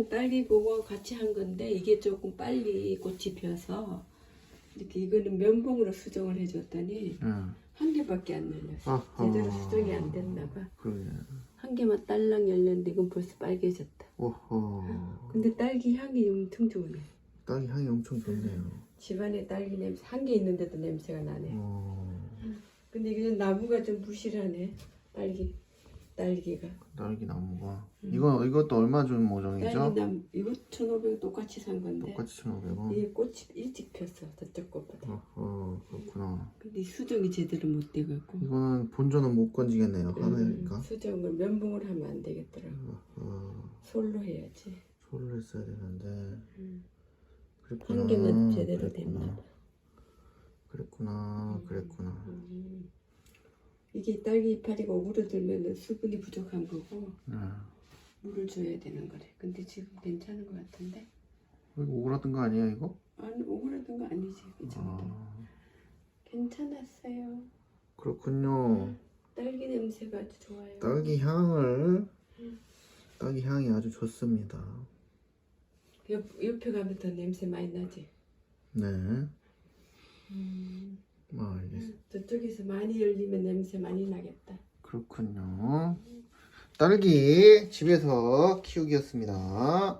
이거랑 딸기국어 같이 한 건데 이게 조금 빨리 꽃이 피어서 이렇게 이거는 면봉으로 수정을 해줬더니 응. 한 개밖에 안 열렸어. 아하. 제대로 수정이 안 됐나 봐. 그러게. 한 개만 딸랑 열렸는데 이건 벌써 빨개졌다. 오호. 근데 딸기 향이 엄청 좋네. 딸기 향이 엄청 좋네요. 집안에 딸기 냄새 한 개 있는데도 냄새가 나네. 어, 근데 이게 나무가 좀 부실하네. 딸기 딸기가. 딸기 나무가. 음. 이거 이것도 얼마 준 모종이죠? 딸기 남 이거 1,500 똑같이 산 건데 똑같이 1,500원. 이게 꽃이 일찍 폈어 저쪽 꽃보다. 어허, 그렇구나. 근데 수정이 제대로 못 돼갖고. 이거는 본전은 못 건지겠네요. 음, 하나니까. 수정을 면봉을 하면 안 되겠더라고. 어, 솔로 해야지. 소를 했어야 되는데. 음. 그랬구나. 한 개만 제대로. 됐나 봐. 그랬구나. 그랬구나. 음. 이게 딸기 이파리가 오그러들면 수분이 부족한 거고 네. 물을 줘야 되는 거래. 근데 지금 괜찮은 것 같은데? 이거 오그라든 거 아니야 이거? 아니 오그러든 거 아니지 그 정도. 아, 괜찮았어요. 그렇군요. 딸기 냄새가 아주 좋아요. 딸기 향을 음. 딸기 향이 아주 좋습니다. 옆, 옆에 가면 더 냄새 많이 나지. 네. 음. 아. 저쪽에서 많이 열리면 냄새 많이 나겠다. 그렇군요. 딸기 집에서 키우기였습니다.